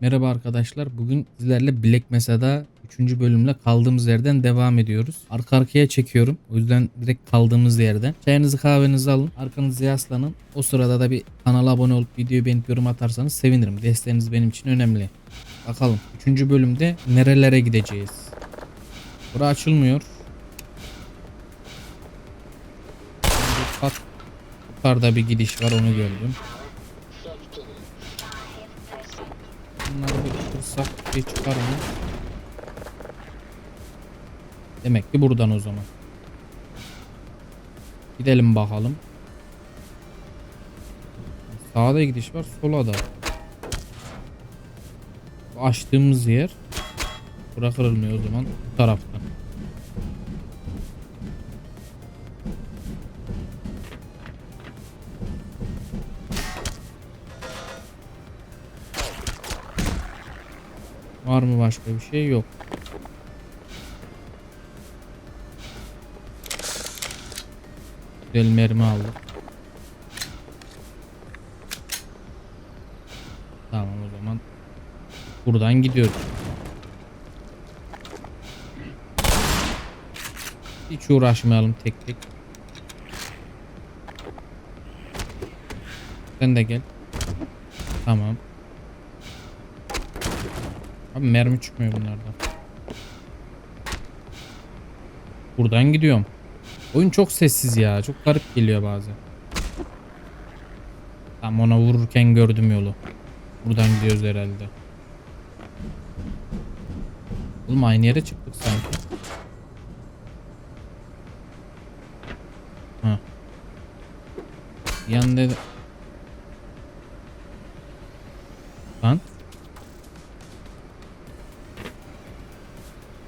Merhaba arkadaşlar. Bugün sizlerle Black Mesa'da 3. bölümle kaldığımız yerden devam ediyoruz. Arka arkaya çekiyorum. O yüzden direkt kaldığımız yerden. Çayınızı kahvenizi alın. Arkanızı yaslanın. O sırada da bir kanala abone olup videoyu beğenip yorum atarsanız sevinirim. Desteğiniz benim için önemli. Bakalım 3. bölümde nerelere gideceğiz? Bura açılmıyor. Kat yukarıda bir gidiş var onu gördüm. Bunları bir kırsak bir çıkar mı? Demek ki buradan o zaman. Gidelim bakalım. Sağda gidiş var, sola da. Bu açtığımız yer bura kırılmıyor o zaman bu taraftan. Var mı başka bir şey? Yok. Güzel mermi aldık. Tamam o zaman. Buradan gidiyoruz. Hiç uğraşmayalım tek tek. Sen de gel. Tamam. Abi mermi çıkmıyor bunlardan. Buradan gidiyorum. Oyun çok sessiz ya. Çok garip geliyor bazen. Tam ona vururken gördüm yolu. Buradan gidiyoruz herhalde. Oğlum aynı yere çıktık sanki. Ha. Yan dedi. Lan.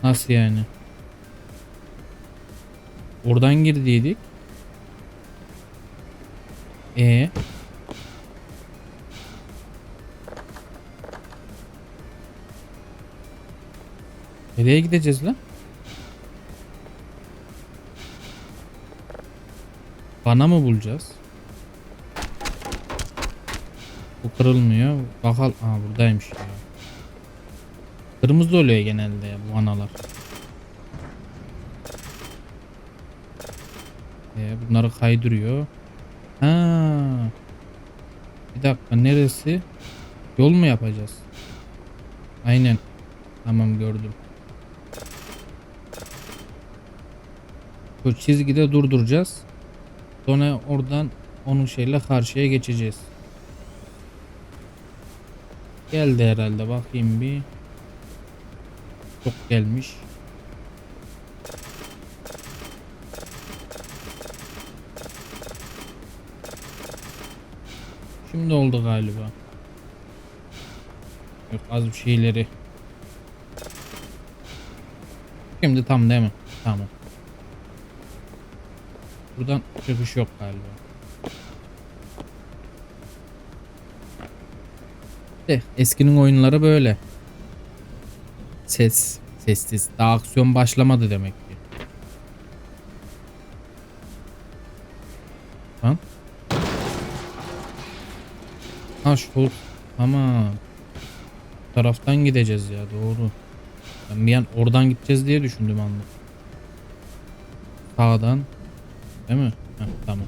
Nasıl yani? Oradan girdiydik. E Nereye gideceğiz lan? Bana mı bulacağız? Bu kırılmıyor. Bakalım. Aa buradaymış ya. Kırmızı oluyor genelde bu analar. Ee, bunları kaydırıyor. Ha. Bir dakika neresi? Yol mu yapacağız? Aynen. Tamam gördüm. Bu çizgide durduracağız. Sonra oradan onun şeyle karşıya geçeceğiz. Geldi herhalde bakayım bir. Çok gelmiş. Şimdi oldu galiba. Yok az bir şeyleri. Şimdi tam değil mi? Tamam. Buradan çıkış yok galiba. De eskinin oyunları böyle. Ses sessiz. Daha aksiyon başlamadı demek ki. Lan. Ha şu ama bu taraftan gideceğiz ya doğru. Ben bir an oradan gideceğiz diye düşündüm anladım. Sağdan. Değil mi? Heh, tamam.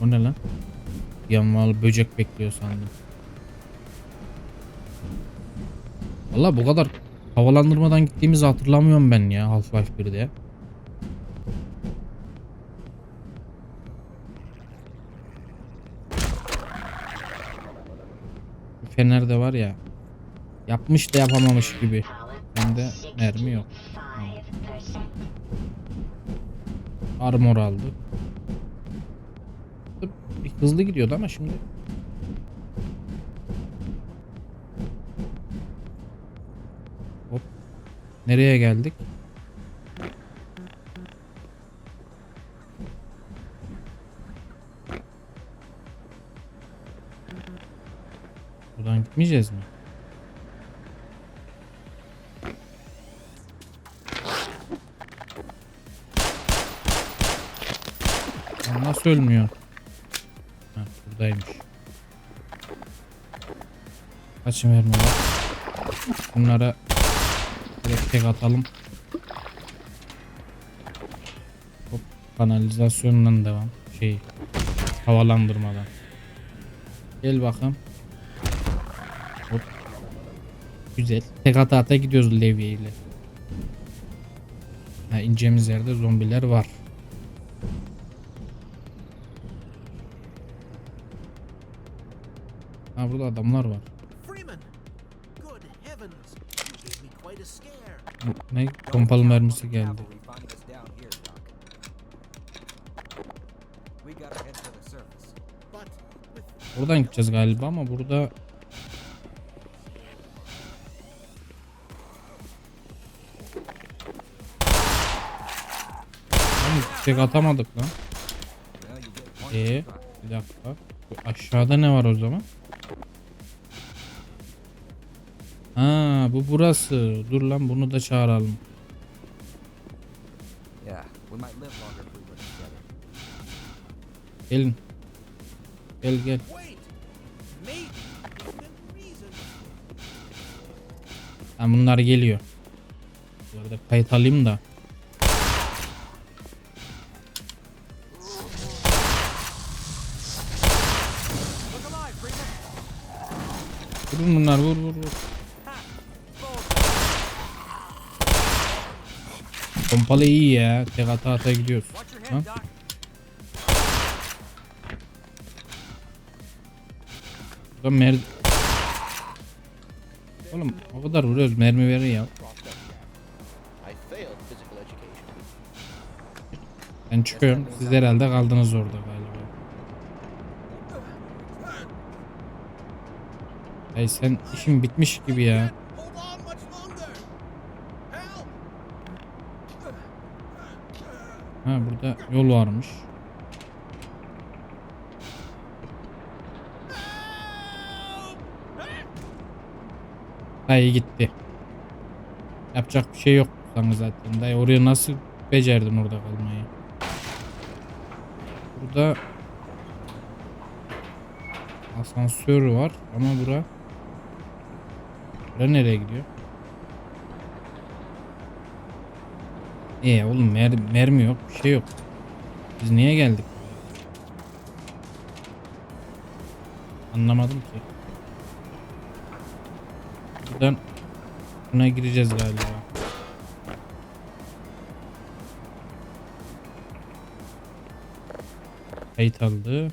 O ne lan? Yanmalı böcek bekliyor sandım. Valla bu kadar havalandırmadan gittiğimizi hatırlamıyorum ben ya Half-Life 1'de. Bu Fener de var ya. Yapmış da yapamamış gibi. Bende mermi yok. Armor aldı. Hızlı gidiyordu ama şimdi. Nereye geldik? Buradan gitmeyeceğiz mi? Nasıl ölmüyor? Ha, buradaymış. Kaç mermi? Bunlara direkt tek atalım. Hop, kanalizasyondan devam. Şey havalandırmadan. Gel bakalım. Hop. Güzel. Tek ata ata gidiyoruz levye ile. Ha, ineceğimiz yerde zombiler var. Ha burada adamlar var. Ne pompalı mermisi geldi. Buradan gideceğiz galiba ama burada tek atamadık lan. Ee, bir dakika. Aşağıda ne var o zaman? Ha, bu burası. Dur lan bunu da çağıralım. Yeah, we might live longer if we work together. Gelin. Gel gel. Ha, bunlar geliyor. Bu arada kayıt alayım da. Vurun bunlar vur vur vur. Pompalı iyi ya. Tek ata ata gidiyoruz. Ha? Burada mer... Oğlum o kadar vuruyoruz mermi verin ya. Ben çıkıyorum. Siz herhalde kaldınız orada galiba. Ay sen işin bitmiş gibi ya. Ha burada yol varmış. Dayı gitti. Yapacak bir şey yok sana zaten. Dayı oraya nasıl becerdin orada kalmayı? Burada asansör var ama bura Bura nereye gidiyor? Ee oğlum mer mermi yok bir şey yok. Biz niye geldik? Anlamadım ki. Buradan buna gireceğiz galiba. Kayıt aldı.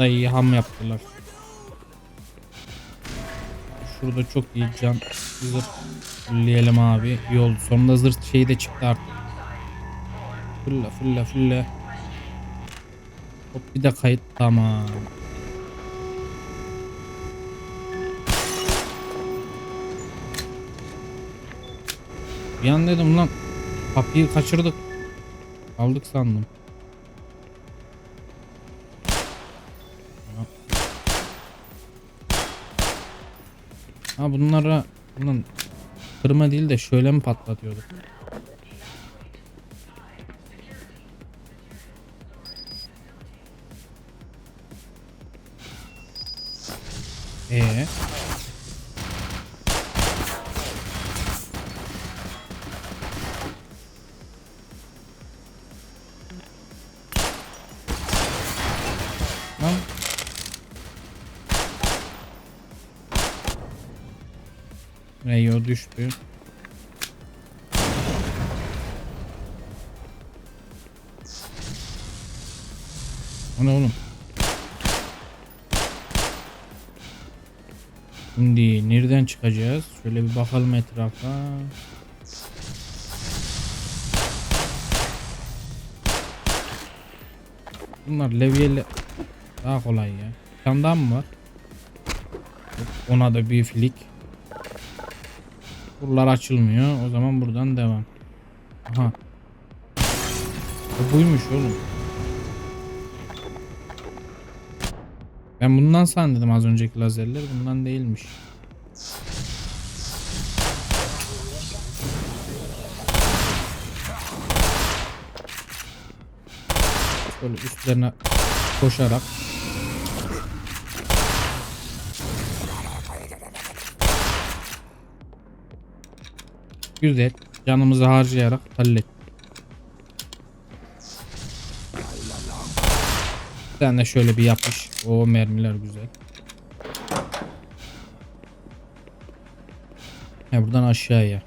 Da iyi ham yaptılar. Şurada çok iyi can zırh fulleyelim abi. İyi oldu. Sonunda zırh şeyi de çıktı artık. Fulle fulle fulle. Hop bir de kayıt tamam. Bir an dedim lan kapıyı kaçırdık. Aldık sandım. Ha bunlara bunun kırma değil de şöyle mi patlatıyorduk? Ee. Düştü. O oğlum? Şimdi nereden çıkacağız? Şöyle bir bakalım etrafa. Bunlar levyeyle daha kolay ya. Bir tane mı var? Ona da bir filik. Buralar açılmıyor. O zaman buradan devam. Aha. O buymuş oğlum. Ben bundan sandım az önceki lazerler. Bundan değilmiş. Böyle üstlerine koşarak Güzel. Canımızı harcayarak hallet. Sen de şöyle bir yapış. O mermiler güzel. Ya buradan aşağıya.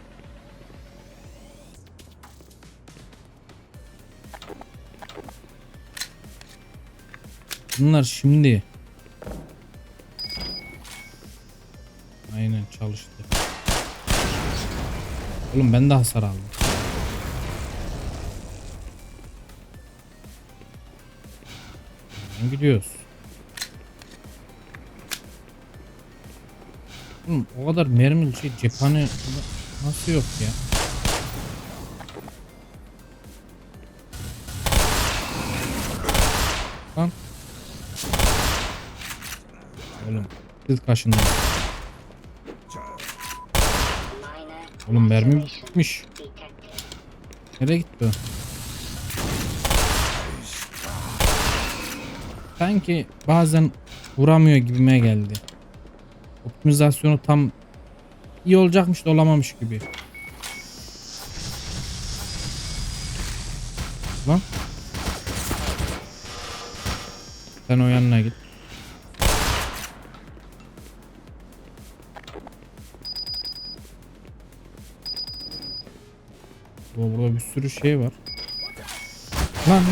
Bunlar şimdi. Aynen çalıştı. Oğlum ben de hasar aldım. Gidiyoruz. Oğlum o kadar mermili şey cephane nasıl yok ya? Lan. Oğlum kız kaşındı. Oğlum mermi bitmiş. Nereye gitti? Sanki bazen vuramıyor gibime geldi. Optimizasyonu tam iyi olacakmış da olamamış gibi. Lan. Sen o yanına git. Sürü şey var. Lan lan.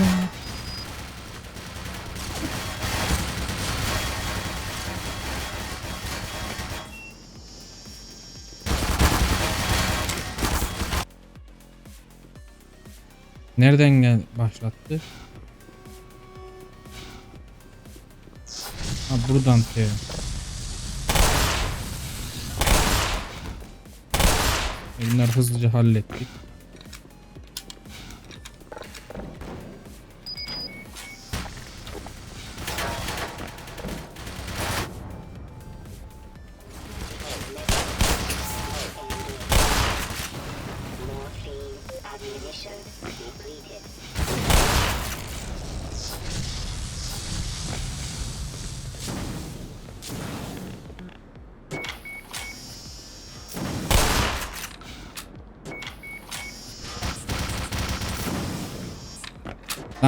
Nereden gel başlattı? Ha buradan T. Bunları hızlıca hallettik.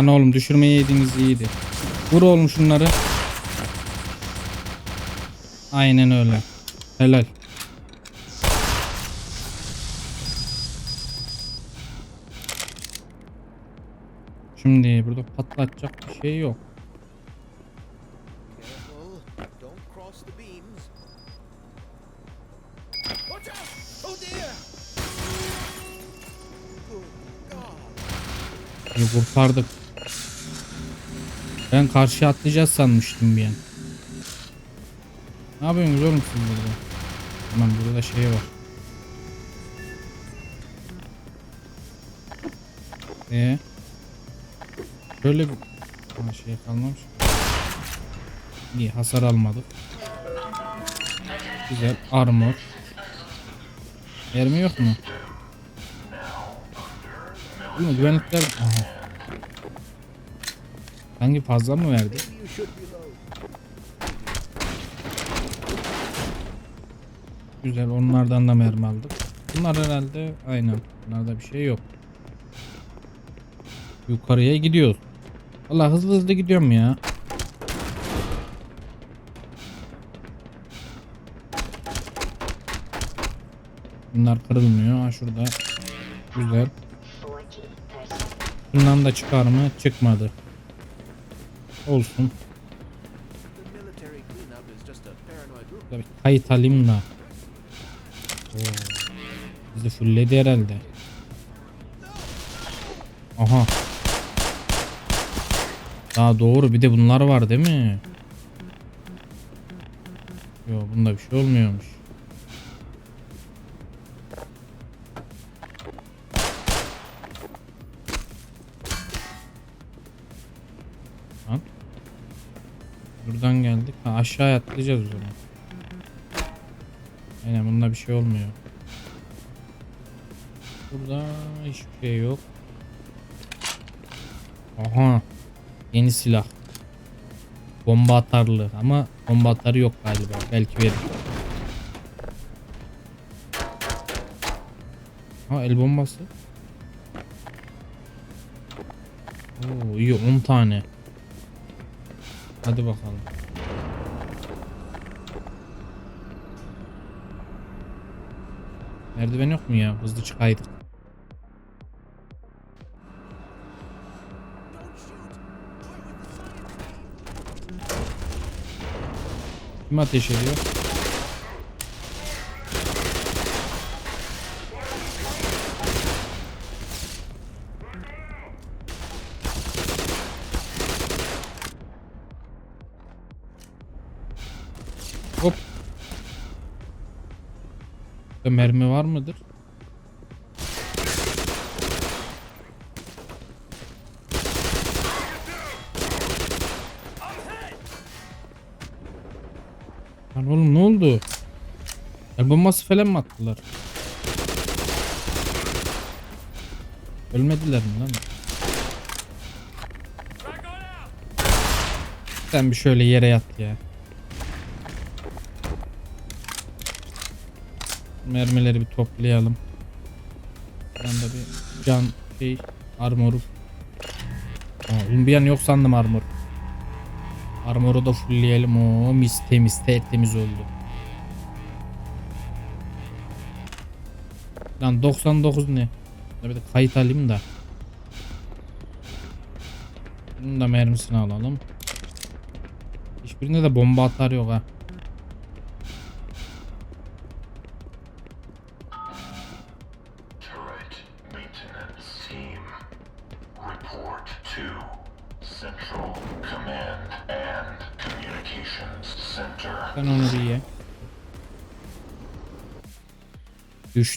Lan oğlum düşürmeye yediğiniz iyiydi. Vur oğlum şunları. Aynen öyle. Helal. Şimdi burada patlatacak bir şey yok. Careful. Ben karşıya atlayacağız sanmıştım bir an. Ne yapıyorsunuz oğlum siz burada? Tamam burada şey var. Ee? Böyle bir ha, şey kalmamış. İyi hasar almadık. Güzel armor. Mermi yok mu? Oğlum güvenlikler... Aha. Hangi fazla mı verdi? Güzel onlardan da mermi aldık. Bunlar herhalde aynen. Bunlarda bir şey yok. Yukarıya gidiyoruz. Allah hızlı hızlı gidiyorum ya. Bunlar kırılmıyor. Ha şurada. Güzel. 40%. Bundan da çıkar mı? Çıkmadı. Burada bir kayıt alayım da. Oo. Bizi fullledi herhalde. Aha. Daha doğru bir de bunlar var değil mi? Yo bunda bir şey olmuyormuş. Buradan geldik. Ha, aşağıya atlayacağız o zaman. Aynen bunda bir şey olmuyor. Burada hiçbir şey yok. Aha. Yeni silah. Bomba atarlı ama bomba atarı yok galiba. Belki verir. Ha el bombası. Oo iyi 10 tane. Hadi bakalım. Merdiven yok mu ya? Hızlı çıkaydık. Kim ateş ediyor? Var mıdır? Lan oğlum ne oldu? El bombası falan mı attılar? Ölmediler mi lan? Sen bir şöyle yere yat ya. Mermileri bir toplayalım. Ben de bir can şey armoru. Aa, bir an yok sandım armor. Armoru da fullleyelim. o mis temiz tertemiz oldu. Lan 99 ne? Bir de kayıt alayım da. Bunun da mermisini alalım. Hiçbirinde de bomba atar yok ha.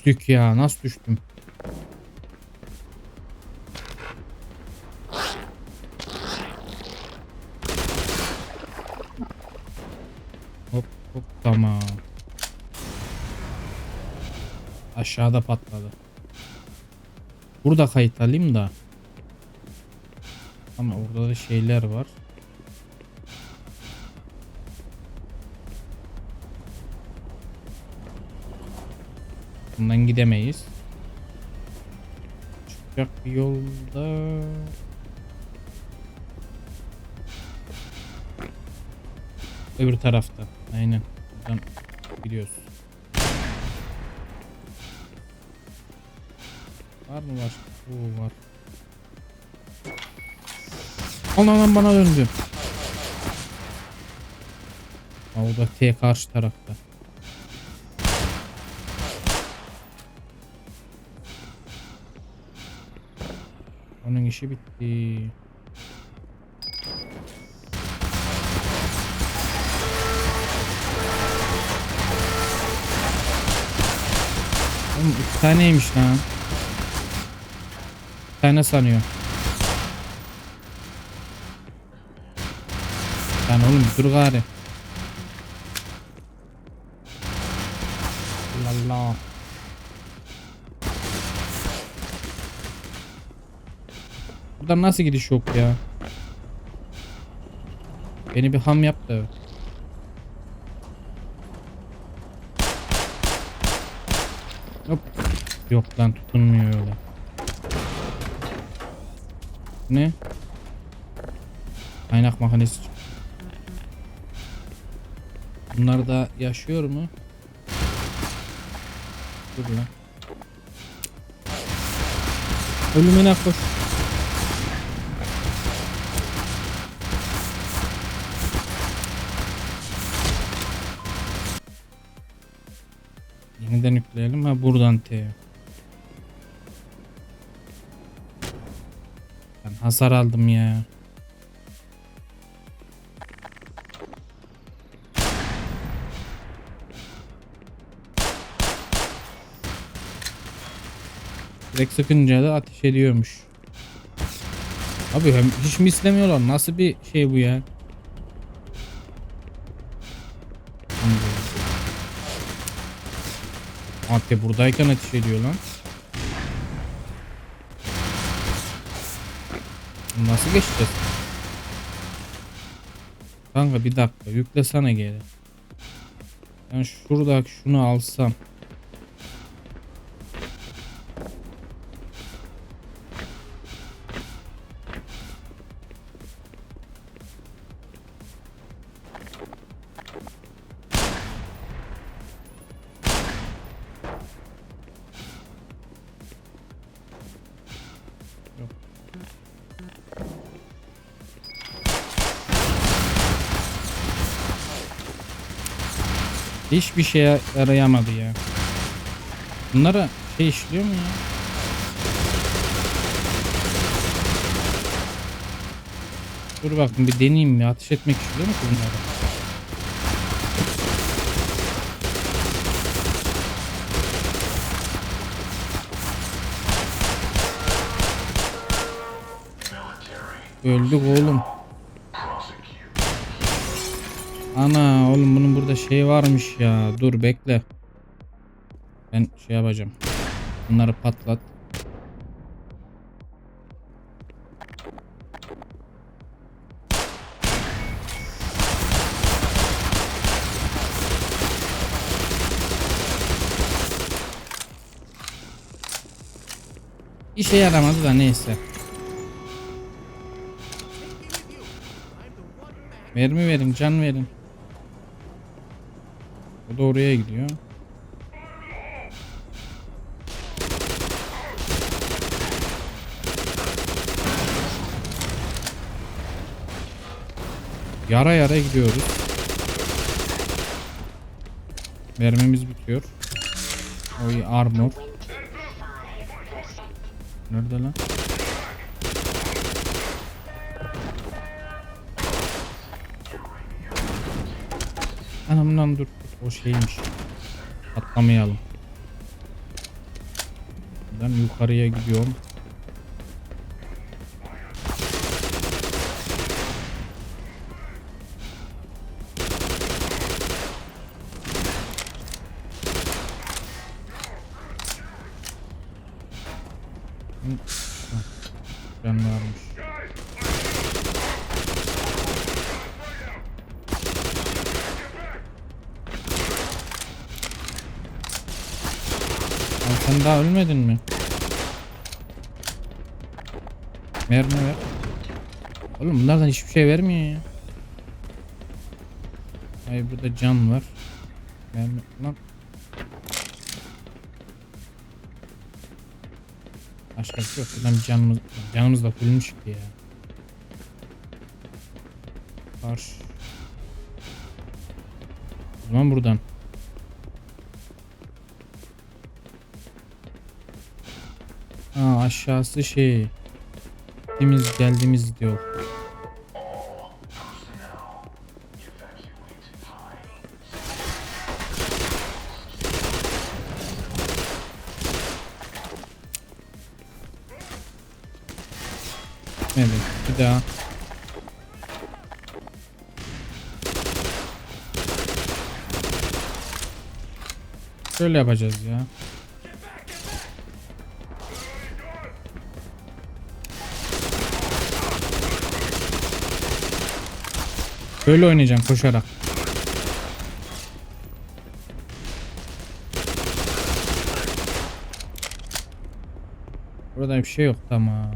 Düştük ya. Nasıl düştüm? Hop hop tamam. Aşağıda patladı. Burada kayıt alayım da. Ama orada da şeyler var. Bundan gidemeyiz. Çıkacak bir yolda. Öbür tarafta. Aynen. Buradan gidiyoruz. Var mı başka? Oo var. Lan lan bana döndü. Aa, o da T karşı tarafta. Onun işi bitti. Oğlum iki taneymiş lan. Bir tane sanıyor. Lan oğlum dur gari. Buradan nasıl gidiş yok ya? Beni bir ham yap da. Hop. Yok lan tutunmuyor öyle. Ne? Kaynak makinesi. Bunlar da yaşıyor mu? Dur lan. Ölümüne koş. Yeniden yükleyelim. Ha buradan T. Ben hasar aldım ya. Direkt sıkınca da ateş ediyormuş. Abi hem hiç mi istemiyorlar? Nasıl bir şey bu ya? Madde buradayken ateş ediyor lan. Nasıl geçeceğiz? Kanka bir dakika yükle sana geri. Ben şurada şunu alsam. Hiçbir şeye yarayamadı ya. Bunlara şey işliyor mu ya? Dur bakın bir deneyeyim mi? Ateş etmek işliyor mu bunlara? Öldük oğlum. Ana oğlum bunun burada şey varmış ya. Dur bekle. Ben şey yapacağım. Bunları patlat. İşe yaramadı da neyse. Mermi verin, can verin. O da oraya gidiyor. Yara yara gidiyoruz. Mermimiz bitiyor. Oy armor. Nerede lan? Anamdan dur. O şeymiş. Atlamayalım. Ben yukarıya gidiyorum. Ben varmış. Sen daha ölmedin mi? Mermi ver. Oğlum bunlardan hiçbir şey vermiyor ya. Hayır burada can var. Mermi lan. Başka bir şey yok. Buradan canımız, canımız da fullmüş ki ya. Var. O zaman buradan. Ha aşağısı şey. Gittiğimiz geldiğimiz diyor. Evet bir daha. Şöyle yapacağız ya. Böyle oynayacağım koşarak. Burada bir şey yok tamam.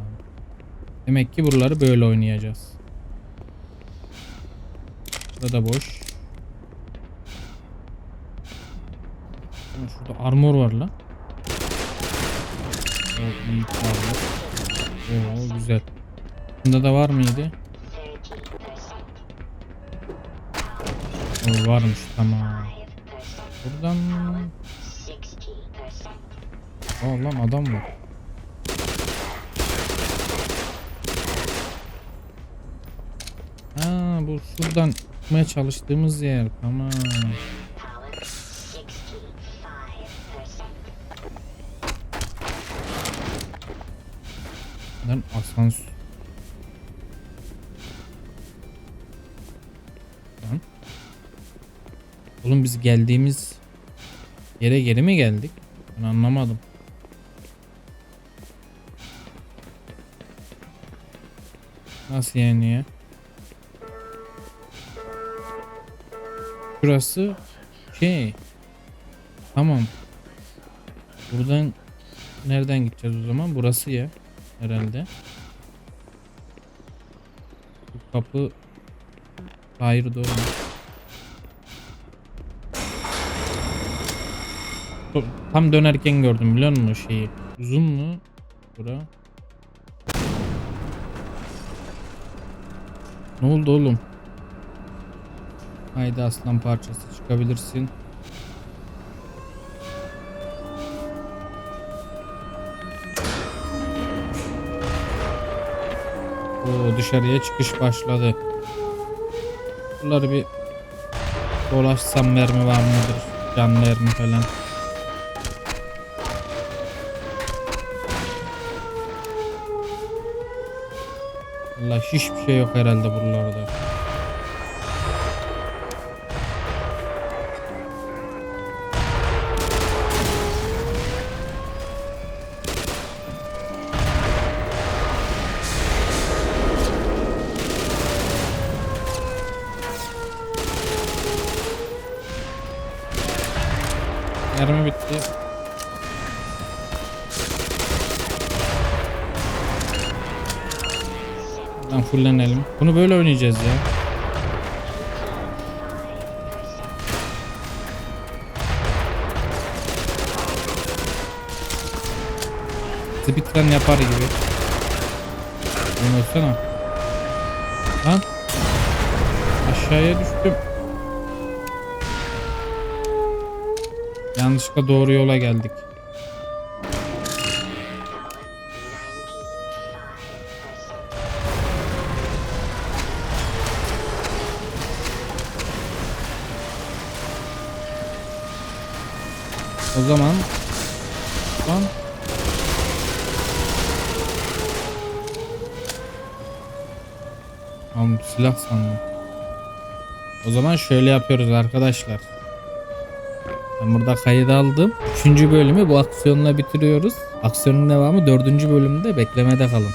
Demek ki buraları böyle oynayacağız. Burada boş. Şurada armor var lan. O iyi armor. Oo güzel. Bunda da var mıydı? O varmış tamam. 5%, Buradan 60%. Aa lan adam var. Ha bu şuradan çıkmaya çalıştığımız yer. Tamam. Power, 65%. Lan asansör. Oğlum biz geldiğimiz yere geri mi geldik? Ben anlamadım. Nasıl yani ya? Şurası şey. Tamam. Buradan nereden gideceğiz o zaman? Burası ya herhalde. Bu kapı Hayır doğru. Tam dönerken gördüm biliyor musun şeyi? Uzun mu? Bura. Ne oldu oğlum? Haydi aslan parçası çıkabilirsin. Oo dışarıya çıkış başladı. Bunları bir dolaşsam mermi var mıdır? Can mermi falan. Allah hiçbir şey yok herhalde buralarda. Fullenelim. Bunu böyle oynayacağız ya. Speedrun yapar gibi. Oynasana. Lan. Aşağıya düştüm. Yanlışlıkla doğru yola geldik. O zaman Lan Oğlum silah sandım. O zaman şöyle yapıyoruz arkadaşlar. Ben burada kayıt aldım. Üçüncü bölümü bu aksiyonla bitiriyoruz. Aksiyonun devamı dördüncü bölümde beklemede kalın.